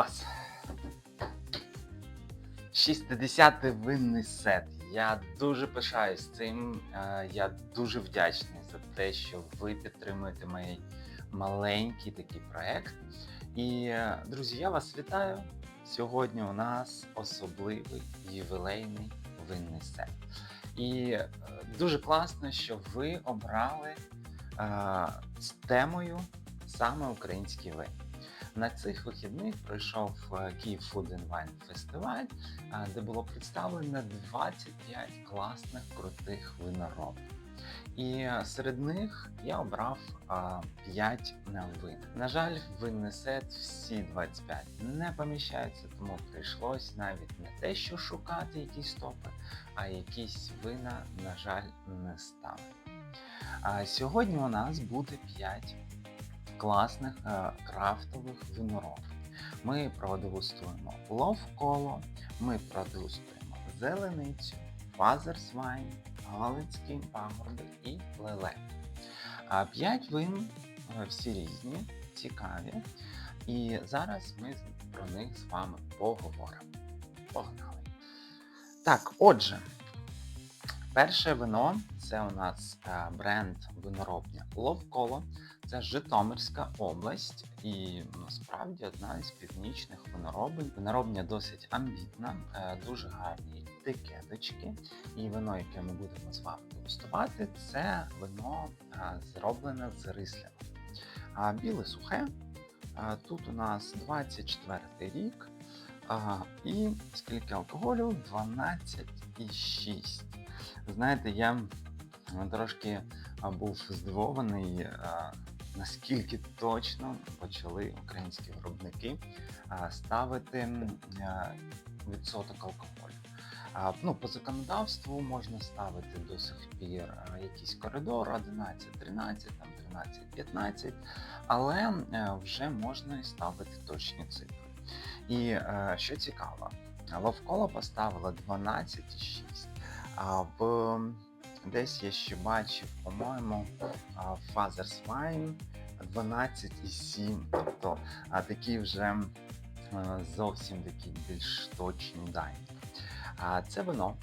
Клас. 60-й винний сет. Я дуже пишаюсь цим. Е, Я дуже вдячний за те, що ви підтримуєте мій маленький такий проект. І, е, друзі, я вас вітаю. Сьогодні у нас особливий ювілейний винний сет. І е, дуже класно, що ви обрали з темою саме український вин. На цих вихідних пройшов е, Київ Food and Wine е, де було представлено 25 класних крутих виноробів. І е, серед них я обрав а, 5 вин. На жаль, винний сет всі 25 не поміщаються, тому прийшлось навіть не те, що шукати якісь топи, а якісь вина, на жаль, не стали. А сьогодні у нас буде 5 класних е, крафтових виноробів. Ми продегустуємо ловколо, ми продегустуємо зеленицю, фазерсвайн, галицькі пагорби і леле. П'ять вин е, всі різні, цікаві. І зараз ми про них з вами поговоримо. Погнали. Так, отже, перше вино це у нас е, бренд виноробня Ловколо. Це Житомирська область і насправді одна із північних виноробень. Виноробня досить амбітна, е, дуже гарні етикеточки. І вино, яке ми будемо з вами дегустувати, це вино е, зроблене з рислями. А біле сухе. Тут у нас 24 рік. І скільки алкоголю? 12,6. Знаєте, я трошки був здивований, наскільки точно почали українські виробники ставити відсоток алкоголю. Ну, по законодавству можна ставити до сих пір якийсь коридор 11, 13, там 13, 15, але е, вже можна і ставити точні цифри. І е, що цікаво, Ловкола поставила 12,6, а в десь я ще бачив, по-моєму, Father's Wine 12,7. Тобто такі вже е, зовсім такі більш точні дані. А це вино.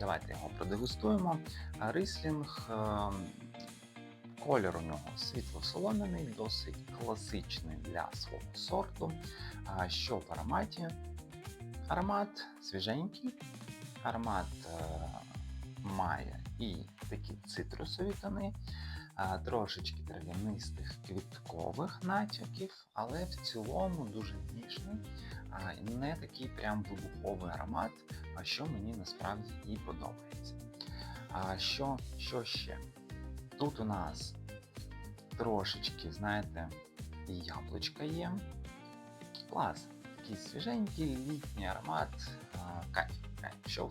Давайте його продегустуємо. Рислінг. е, Колір у нього світло-солом'яний, досить класичний для свого сорту. Що в ароматі? Аромат свіженький, аромат е, має і такі цитрусові тони, трошечки трав'янистих квіткових натяків, але в цілому дуже ніжний, не такий прям вибуховий аромат, що мені насправді і подобається. А що, що ще? Тут у нас трошечки, знаєте, яблучка є. Клас. Такий свіженький літній аромат. Кайф, кайф, що у.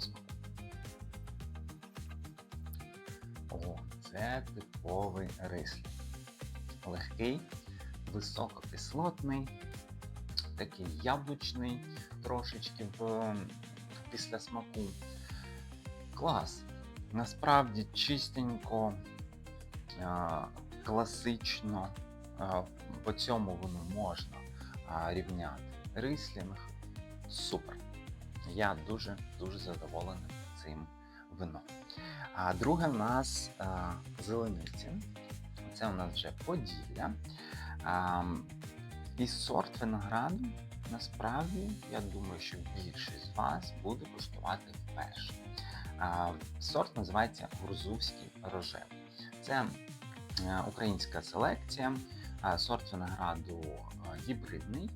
О, це типовий рислі. Легкий, висококислотний, такий яблучний, трошечки в після смаку. Клас. Насправді чистенько, класично, по цьому воно можна рівняти. Рислінг супер. Я дуже дуже задоволений цим вином. А друге в нас а, зелениці. Це у нас вже Поділля. А, і сорт винограду насправді, я думаю, що більшість з вас буде куштувати вперше. А, Сорт називається Гурзувський рожевий. Це е, українська селекція. А, Сорт винограду е, гібридний,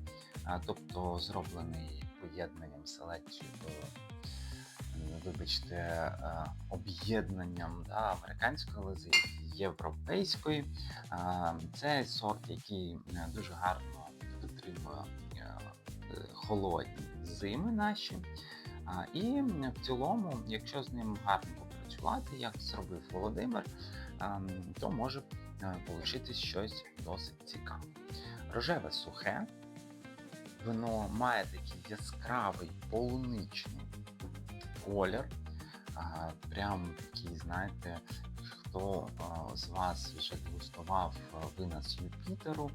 а, тобто зроблений поєднанням селекції до, е, вибачте, е, об'єднанням да, американської лози і європейської. Це сорт, який е, дуже гарно витримує е, е, холодні зими наші. І в цілому, якщо з ним гарно попрацювати, як зробив Володимир, то може вийти щось досить цікаве. Рожеве сухе, воно має такий яскравий полуничний колір. Прям такий, знаєте, хто з вас вже дегустував вина Юпітеру,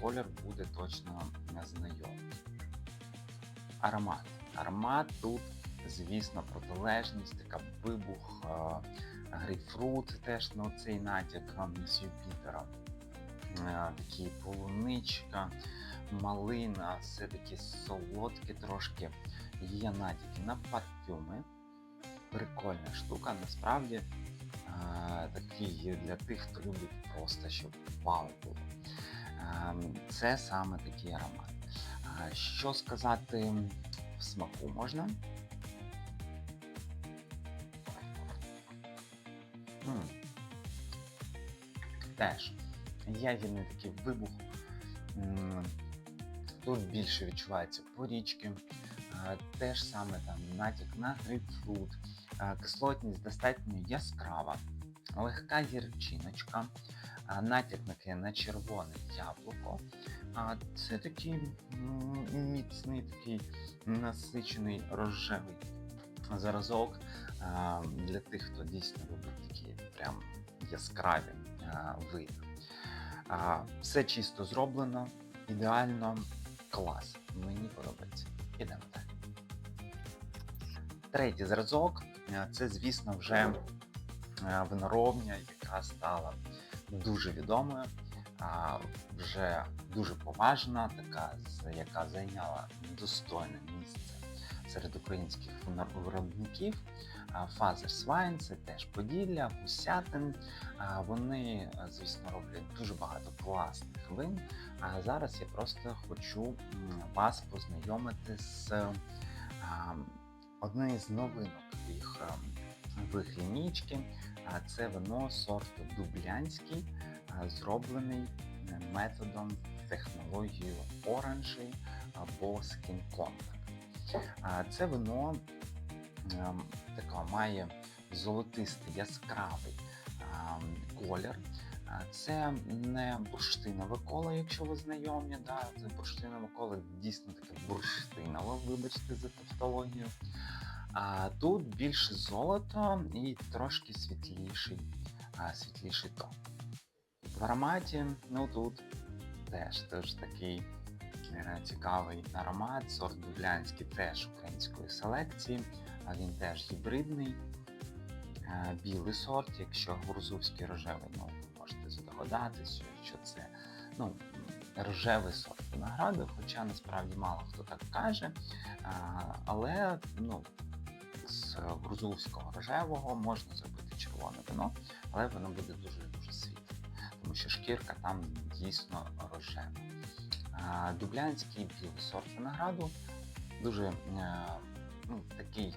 колір буде точно знайомий. аромат. Аромат тут, звісно, протилежність, така вибух, грейпфрут, теж на цей натяк з Юпітера. Такі полуничка, малина, все таке солодке трошки. Є натяки на парфюми. Прикольна штука, насправді е, такий для тих, хто любить просто, щоб вау було. Е, Це саме такий аромат. А Що сказати в смаку можна? Теж ягідний такий вибух. Тут більше відчувається порічки. А, Те ж саме там натяк на грейпфрут. Кислотність достатньо яскрава, легка гірчиночка, натяк на, на червоне яблуко. А це такий міцний, такий насичений рожевий зразок для тих, хто дійсно любить такі прям яскраві види. Все чисто зроблено, ідеально, клас. Мені подобається. Ідемо. Третій зразок е, це, звісно, вже е, виноровня, яка стала дуже відомою, вже дуже поважна, така, яка зайняла достойне місце серед українських виробників. Father's Wine – це теж Поділля, Гусятин. Вони, звісно, роблять дуже багато класних вин. А зараз я просто хочу вас познайомити з а, однією з новинок їх а, в їх лінійки. А Це вино сорту Дублянський, зроблений е, методом технологією оранжі або Skin Contact. Це вино така має золотистий яскравий колір. Це не бурштинове коло, якщо ви знайомі. Да? Це бурштинове коло дійсно таке бурштинове, вибачте за тавтологію. А тут більше золото і трошки світліший, а, світліший тон. В ароматі, ну тут теж, теж такий е, цікавий аромат, сорт Дублянський теж української селекції, а він теж гібридний. Е, Білий сорт, якщо грузовський рожевий, ну здогадатися, що це ну, рожевий сорт винограду, хоча насправді мало хто так каже. Але ну, з грузовського рожевого можна зробити червоне вино, але воно буде дуже-дуже світле, тому що шкірка там дійсно рожева. Дублянський білий сорт винограду дуже е, ну, такий.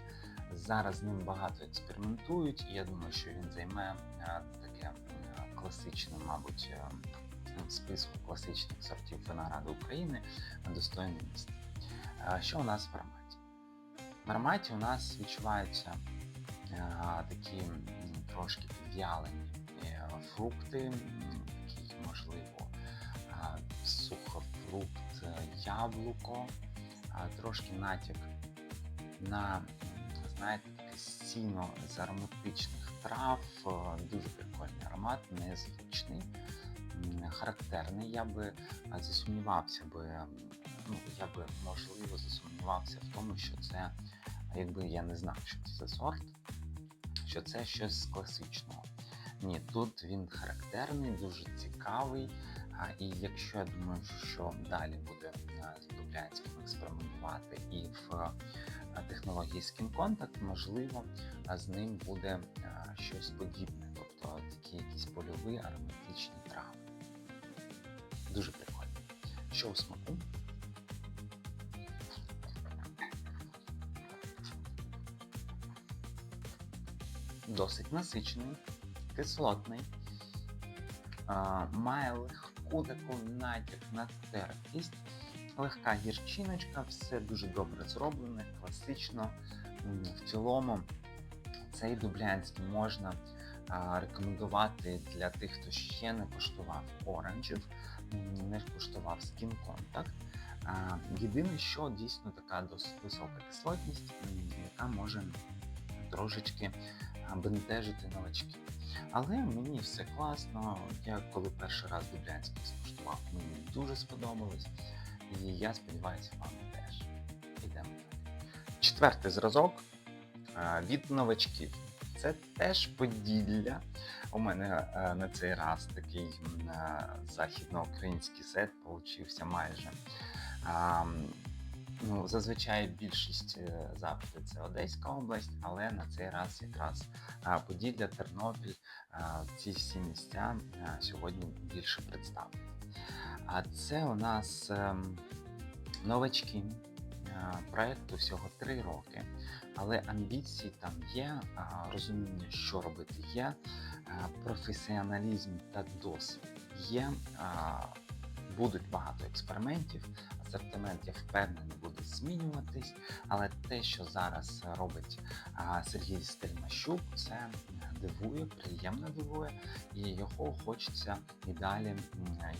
Зараз ним багато експериментують, і я думаю, що він займе е, е, класичне, мабуть, е, в списку класичних сортів винограду України достойне місце. Е, Що у нас в ароматі? В ароматі у нас відчуваються е, такі трошки підв'ялені е, фрукти, такі, можливо, е, сухофрукт, е, яблуко, трошки натяк на, знаєте, сіно з ароматичних трав, е, дуже прикольний аромат, незвичний, характерний. Я би е, засумнівався би, ну, я би можливо засумнівався в тому, що це, якби я не знав, що це за сорт, що це щось класичного. Ні, тут він характерний, дуже цікавий. І якщо я думаю, що далі буде а, з Дублянським експериментувати і в технології Skin Contact, можливо, з ним буде щось подібне, тобто такі якісь польові ароматичні трави. Дуже прикольно. Що у смаку? Досить насичений, кислотний, має легку таку натяк на терпкість, легка гірчиночка, все дуже добре зроблене, класично. В цілому цей дублянський можна рекомендувати для тих, хто ще не коштував оранжів, не Skin Contact. Єдине, що дійсно така досить висока кислотність, яка може трошечки бентежити новачків. Але мені все класно. Я коли перший раз Дублянський скуштував, мені дуже сподобалось. І я сподіваюся, вам теж. Ідемо. Четвертий зразок е, від новачків. Це теж Поділля. У мене е, на цей раз такий е, західноукраїнський сет получився майже. Ну, зазвичай більшість е, запитів це Одеська область, але на цей раз якраз Поділля, Тернопіль, ці всі місця сьогодні більше представлені. А це у нас ем, новачки. Проекту всього три роки, але амбіції там є, розуміння, що робити є, професіоналізм та досвід є. Будуть багато експериментів, асортимент, я впевнений, буде змінюватись, але те, що зараз робить Сергій Стельмащук, це дивує, приємно дивує, і його хочеться і далі,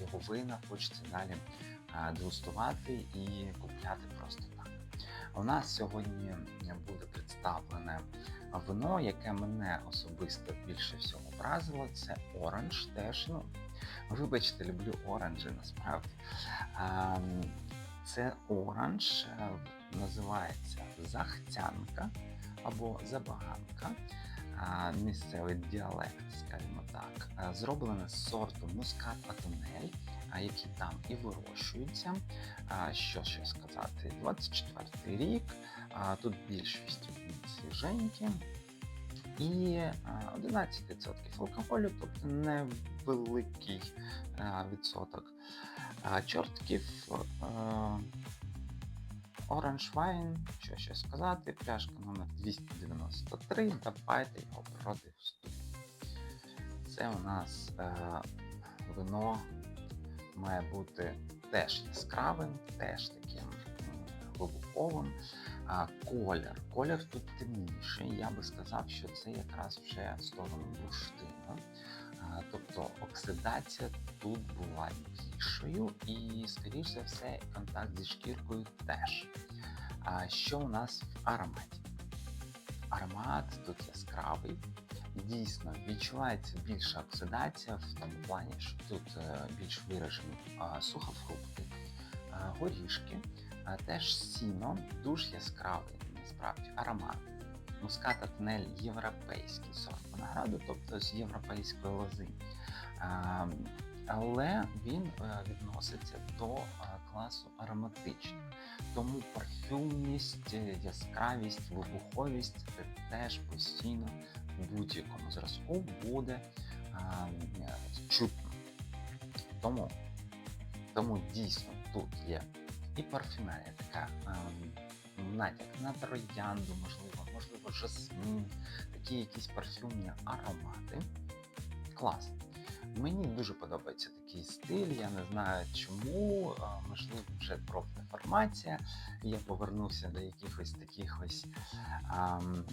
його вина хочеться далі дегустувати і купляти просто так. У нас сьогодні буде представлене вино, яке мене особисто більше всього вразило. Це оранж. Теж ну вибачте, люблю оранжі насправді. Це оранж е, називається захцянка або забаганка. Місцевий діалект, скажімо так, Е, зроблене з сорту мускат атонель, які там і вирощуються. Що ще сказати? 24 рік. Тут більшість свіженькі. І 11% алкоголю, тобто невеликий відсоток. Чортків Orange Wine, що ще сказати, пляшка номер 293, давайте його продегустуємо. Це у нас е, вино має бути теж яскравим, теж таким глибоковим. А, колір. Колір тут темніший. Я би сказав, що це якраз вже в сторону бурштину. А, тобто оксидація тут була більшою і, скоріш за все, контакт зі шкіркою теж. А що у нас в ароматі? Аромат тут яскравий. Дійсно, відчувається більша оксидація в тому плані, що тут е, більш виражені сухофрукти, горішки, теж сіно дуже яскравий, насправді, аромат. Мускат Атнель європейський сорт винограду, тобто з європейської лози. Але він е, відноситься до е, класу ароматичних. Тому парфюмність, е, яскравість, вибуховість це теж постійно в будь-якому зразку буде чутно. Тому, тому дійсно тут є і парфюмерія така ем, натяк на троянду, можливо, можливо, жасмін, такі якісь парфюмні аромати. Клас. Мені дуже подобається такий стиль. Я не знаю чому, можливо, вже профдеформація. Я повернуся до якихось таких ось ам,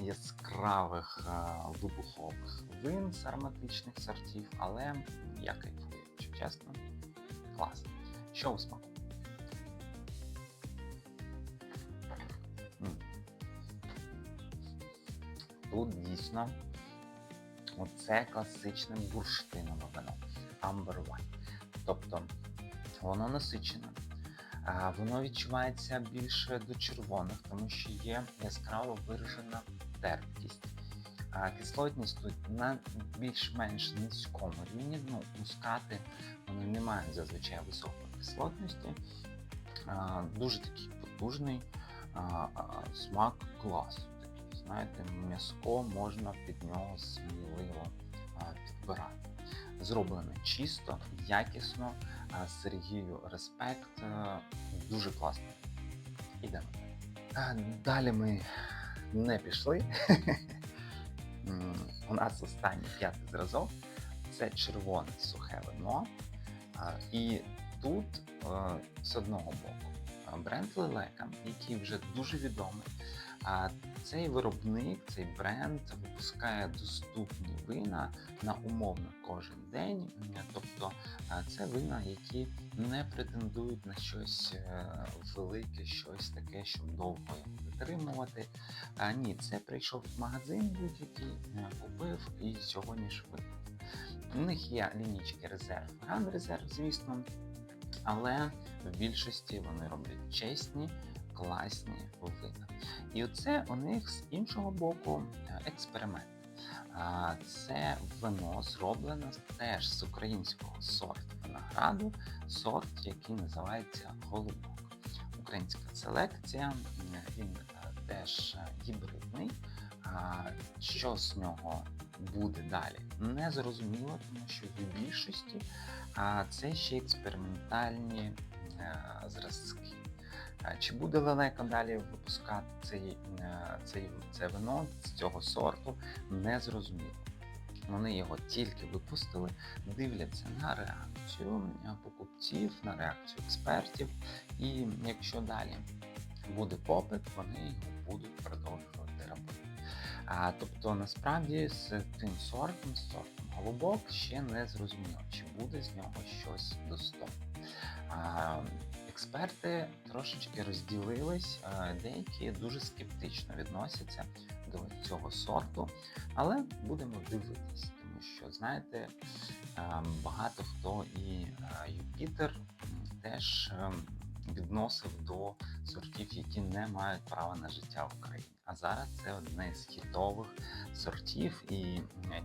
яскравих а, вибухових вин з ароматичних сортів, але я кайфую, якщо чесно. Клас. Що у смаку? Тут дійсно оце класичне бурштинове вино Amber Wine. Тобто воно насичене, воно відчувається більше до червоних, тому що є яскраво виражена терпкість. Кислотність тут на більш-менш низькому рівні. Ну, мускати вони не мають зазвичай високої кислотності. Дуже такий потужний смак клас. Знаєте, м'яско можна під нього сміливо підбирати. Зроблено чисто, якісно. Сергію респект. Дуже класно. Ідемо. Далі ми не пішли. У нас останній п'ятий зразок це червоне сухе вино. І тут е, з одного боку е, бренд Лелека, який вже дуже відомий. Цей виробник, цей бренд випускає доступні вина на умовно кожен день. Тобто е, це вина, які не претендують на щось е, велике, щось таке, щоб довго його витримувати. Ні, це прийшов в магазин будь-який, е, купив і сьогодні ж випив. У них є лінічки резерв, гранд резерв, звісно, але в більшості вони роблять чесні, класні вина. І оце у них з іншого боку е, експеримент. Це вино зроблено теж з українського сорту винограду, сорт, який називається Голубок. Українська селекція, він е, теж е, гібридний. Що з нього буде далі? Не зрозуміло, тому що в більшості це ще експериментальні зразки. Е, Чи буде лелека далі випускати цей, е, цей, це вино з цього сорту, не зрозуміло. Вони його тільки випустили, дивляться на реакцію покупців, на реакцію експертів, і якщо далі буде попит, вони його будуть продовжувати робити. А, тобто, насправді з тим сортом, з сортом голубок, ще не зрозуміло, чи буде з нього щось достойне. Експерти трошечки розділились, деякі дуже скептично відносяться до цього сорту, але будемо дивитись, тому що, знаєте, багато хто і Юпітер теж відносив до сортів, які не мають права на життя в Україні. А зараз це одне з хітових сортів, і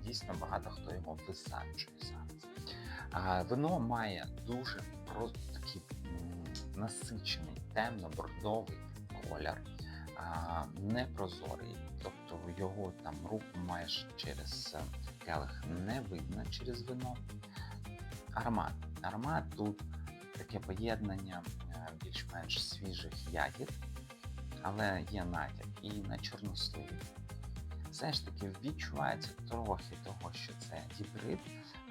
дійсно багато хто його висаджує зараз. Вино має дуже про такий насичений, темно-бордовий колір, непрозорий, тобто його там руку маєш через е, келих не видно через вино. Аромат. Аромат тут таке поєднання е, більш-менш свіжих ягід, але є натяк і на чорнослив. Все ж таки відчувається трохи того, що це гібрид,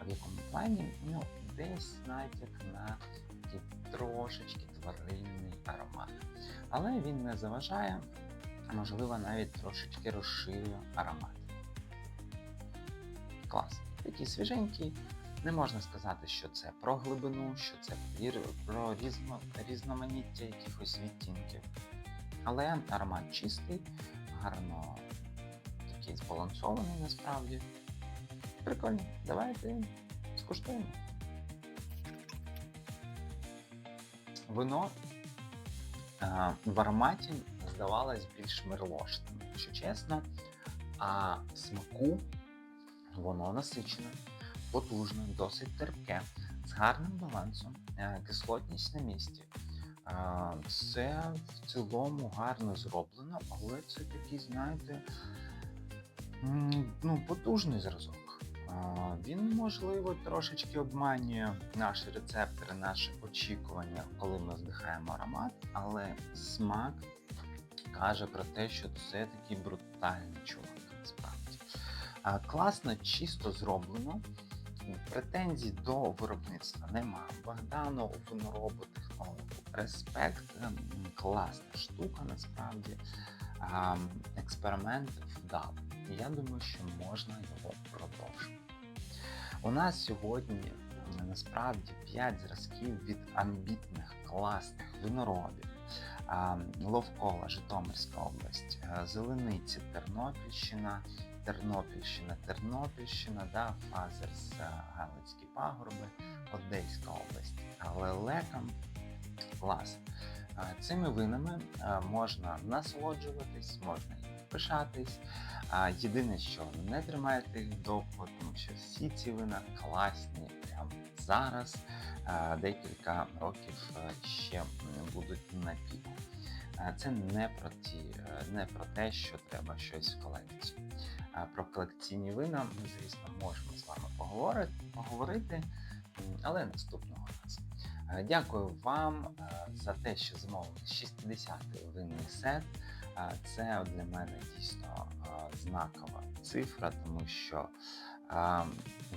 в якому плані ну, десь натяк на такий трошечки тваринний аромат. Але він не заважає, можливо, навіть трошечки розширює аромат. Клас. Такий свіженький. Не можна сказати, що це про глибину, що це про різно, різноманіття якихось відтінків. Але аромат чистий, гарно такий збалансований насправді. Прикольно. Давайте скуштуємо. Вино е, в ароматі здавалось більш мерлошним, якщо чесно. А смаку воно насичене, потужне, досить терпке, з гарним балансом, е, кислотність на місці. Е, Це в цілому гарно зроблено, але це такий, знаєте, ну, потужний зразок. Він, можливо, трошечки обманює наші рецептори, наші очікування, коли ми вдихаємо аромат, але смак каже про те, що це такий брутальний чувак, насправді. Класно, чисто зроблено. Претензій до виробництва нема. Богдану виноробу технологу. Респект, ем, класна штука, насправді. Експеримент вдав. Я думаю, що можна його продовжити. У нас сьогодні м, насправді 5 зразків від амбітних класних виноробів. Ловкова, Житомирська область, е, Зелениці, Тернопільщина, Тернопільщина, Тернопільщина, да, Фазерс, е, Галицькі пагорби, Одеська область. Але лекам клас. Е, Цими винами можна насолоджуватись, можна пишатись. А Єдине, що не тримайте їх довго, тому що всі ці вина класні прямо зараз. Декілька років ще будуть на піку. Це не про ті, е, не про те, що треба щось в колекцію. Про колекційні вина ми, звісно, можемо з вами поговорити, поговорити але наступного разу. Е, Дякую вам е, за те, що замовили 60-й винний сет. Це для мене дійсно знакова цифра, тому що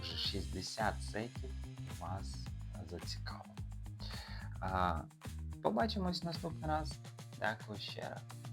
вже 60 сетів вас зацікавило. Побачимось наступний раз. Дякую ще раз.